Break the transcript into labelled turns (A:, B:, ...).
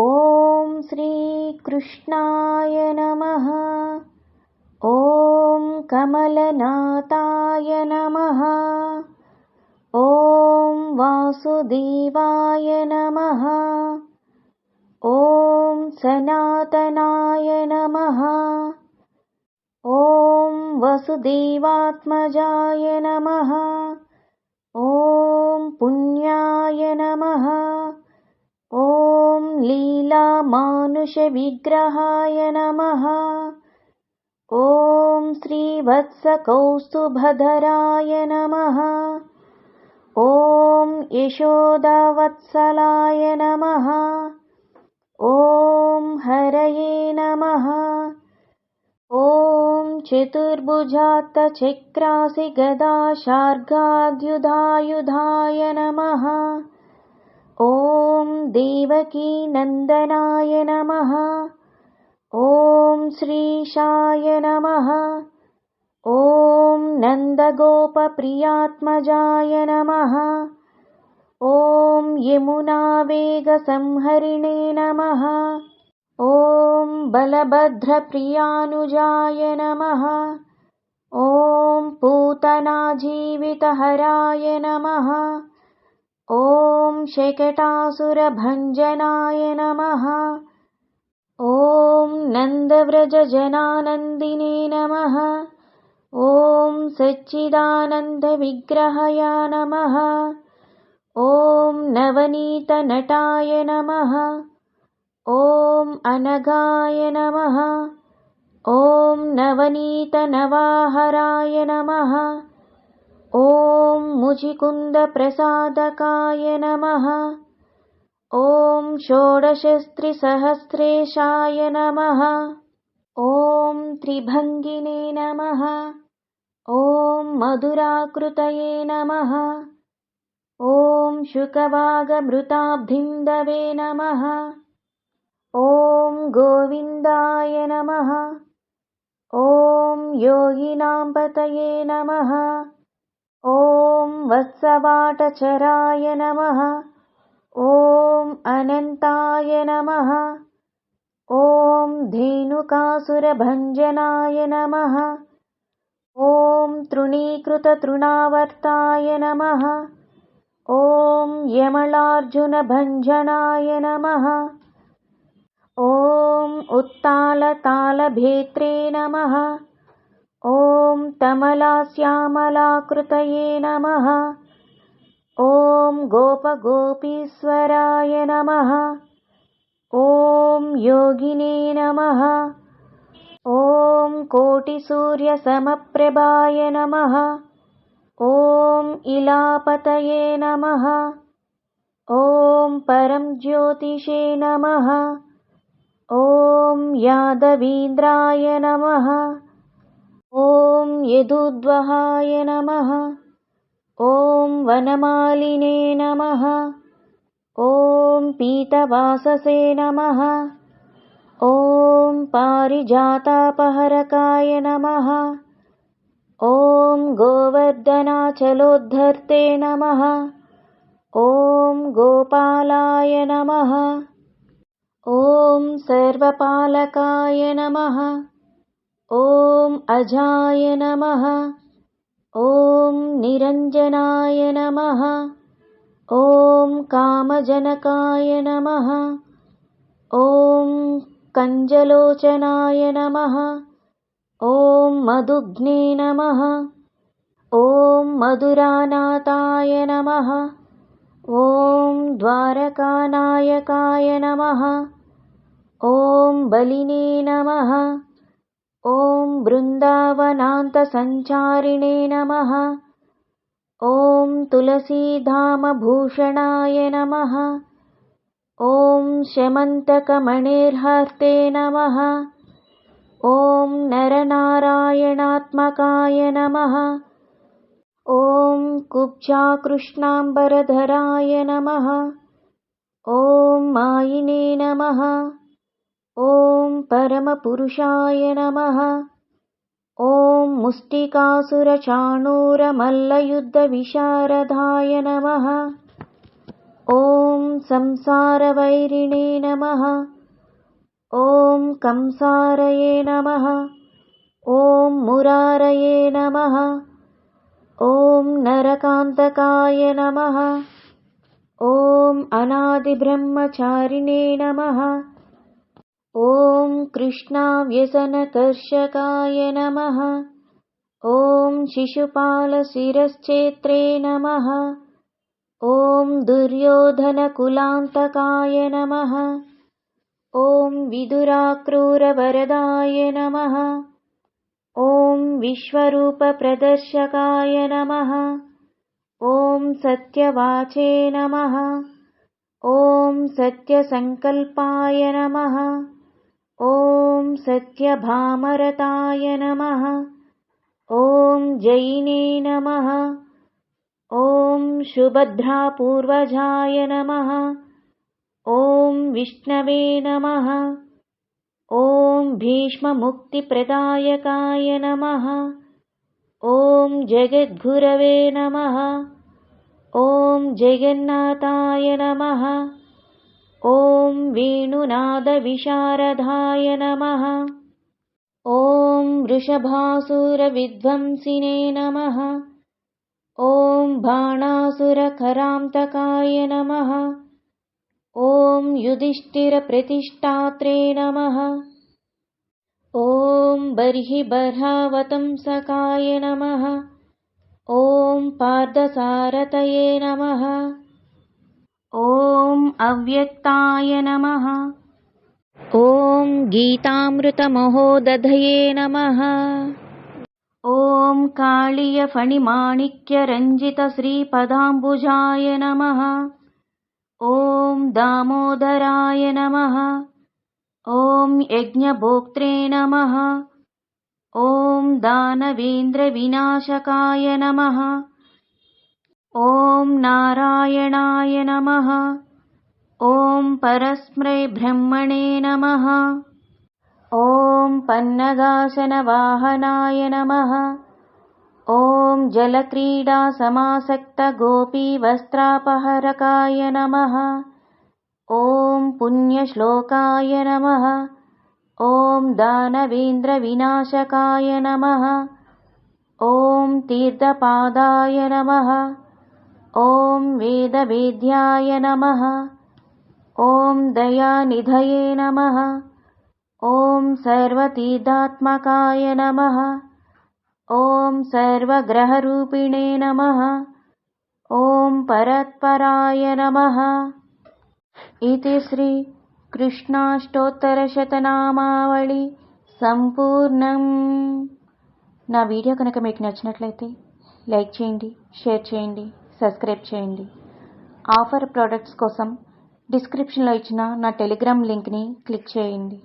A: ॐ श्रीकृष्णाय नमः। ॐ कमलनाथाय नमः। ॐ वासुदेवाय नमः। ॐ सनातनाय नमः। ॐ वसुदेवात्मजाय नमः। ॐ पुण्याय नमः। ॐ लीलामानुषविग्रहाय नमः। ॐ श्रीवत्सकौस्तुभधराय नमः। ॐ यशोदावत्सलाय नमः। ॐ हरये नमः। ॐ चतुर्भुजात्तचक्रासि गदाशार्गाद्युधायुधाय नमः ॐ देवकीनन्दनाय नमः। ॐ श्रीशाय नमः। ॐ नन्दगोपप्रियात्मजाय नमः। ॐ यमुनावेगसंहरिणे नमः। ॐ बलभद्रप्रियानुजाय नमः। ॐ पूतनाजीवितहराय नमः ॐ शकटासुरभञ्जनाय नमः। ॐ नन्दव्रजजनानन्दिने नमः। ॐ सच्चिदानन्दविग्रहय नमः। ॐ नवनीतनटाय नमः। ॐ अनघाय नमः। ॐ नवनीतनवाहराय नमः ॐ मुचिकुन्दप्रसादकाय नमः। ॐ षोडशस्त्रिसहस्रेशाय नमः। ॐ त्रिभङ्गिने नमः। ॐ मधुराकृतये नमः। ॐ शुकवागमृताब्धिन्दवे नमः। ॐ गोविन्दाय नमः। ॐ योगिनाम्पतये नमः वत्सवाटचराय नमः। ॐ अनन्ताय नमः। ॐ धेनुकासुरभञ्जनाय नमः। ॐ तृणीकृततृणावर्ताय नमः। ॐ यमलार्जुनभञ्जनाय नमः। ॐ उत्तालतालभेत्रे नमः ॐ तमलाश्यामलाकृतये नमः। ॐ गोपगोपीश्वराय नमः। ॐ योगिने नमः। ॐ कोटिसूर्यसमप्रभाय नमः। ॐ इलापतये नमः। ॐ परं ज्योतिषे नमः। ॐ यादवीन्द्राय नमः ॐ यदुद्वहाय नमः। ॐ वनमालिने नमः। ॐ पीतवाससे नमः। ॐ पारिजातापहरकाय नमः। ॐ गोवर्धनाचलोद्धर्ते नमः। ॐ गोपालाय नमः। ॐ सर्वपालकाय नमः ॐ अजाय नमः। ॐ निरञ्जनाय नमः। ॐ कामजनकाय नमः। ॐ कञ्जलोचनाय नमः। ॐ मधुग्ने नमः। ॐ मधुरानाथाय नमः। ॐ द्वारकानायकाय नमः। ॐ बलिने नमः ॐ बृन्दावनान्तसञ्चारिणे नमः। ॐ तुलसीधामभूषणाय नमः। ॐ शमन्तकमणिर्हर्ते नमः। ॐ नरनारायणात्मकाय नमः। ॐ कुब्जाकृष्णाम्बरधराय नमः। ॐ मायिने नमः ॐ परमपुरुषाय नमः। ॐ मुष्टिकासुरचाणूरमल्लयुद्धविशारदाय नमः। ॐ संसारवैरिणे नमः। ॐ कंसारये नमः। ॐ मुरारये नमः। ॐ नरकान्तकाय नमः। ॐ अनादिब्रह्मचारिणे नमः ॐ कृष्णाव्यसनकर्षकाय नमः। ॐ शिशुपालशिरश्चेत्रे नमः। ॐ दुर्योधनकुलान्तकाय नमः। ॐ विदुराक्रूरवरदाय नमः। ॐ विश्वरूपप्रदर्शकाय नमः। ॐ सत्यवाचे नमः। ॐ सत्यसङ्कल्पाय नमः ॐ सत्यभामरताय नमः। ॐ जैने नमः। ॐ सुभद्रापूर्वजाय नमः। ॐ विष्णवे नमः। ॐ भीष्ममुक्तिप्रदायकाय नमः। ॐ जगद्गुरवे नमः। ॐ जगन्नाथाय नमः ॐ वेणुनादविशारदाय नमः। ॐ वृषभासुरविध्वंसिने नमः। ॐ बाणासुरकरान्तकाय नमः। ॐ युधिष्ठिरप्रतिष्ठात्रे नमः। ॐ बर्हिबर्हावतंसकाय नमः। ॐ पार्थसारथये नमः ॐ अव्यक्ताय नमः। ॐ गीतामृतमहोदधये नमः। ॐ काळीयफणिमाणिक्यरञ्जितश्रीपदाम्बुजाय नमः। ॐ दामोदराय नमः। ॐ यज्ञभोक्त्रे नमः। ॐ दानवेन्द्रविनाशकाय नमः ॐ नारायणाय नमः। ॐ परस्मै ब्रह्मणे नमः। ॐ पन्नगासनवाहनाय नमः। ॐ जलक्रीडासमासक्तगोपीवस्त्रापहरकाय नमः। ॐ पुण्यश्लोकाय नमः। ॐ दानवेन्द्रविनाशकाय नमः। ॐ तीर्थपादाय नमः ॐ वेदवेद्याय नमः ॐ दयानिधये नमः ॐ सर्वतीर्थात्मकाय नमः ॐ सर्वग्रहरूपिणे नमः ॐ परत्पराय नमः इति శ్రీకృష్ణాష్టోత్తరశతనామావళి సంపూర్ణం నా వీడియో కనుక మీకు నచ్చినట్లయితే లైక్ చేయండి షేర్ చేయండి సబ్స్క్రైబ్ చేయండి. ఆఫర్ ప్రోడక్ట్స్ కోసం డిస్క్రిప్షన్లో ఇచ్చిన నా టెలిగ్రామ్ లింక్ని క్లిక్ చేయండి.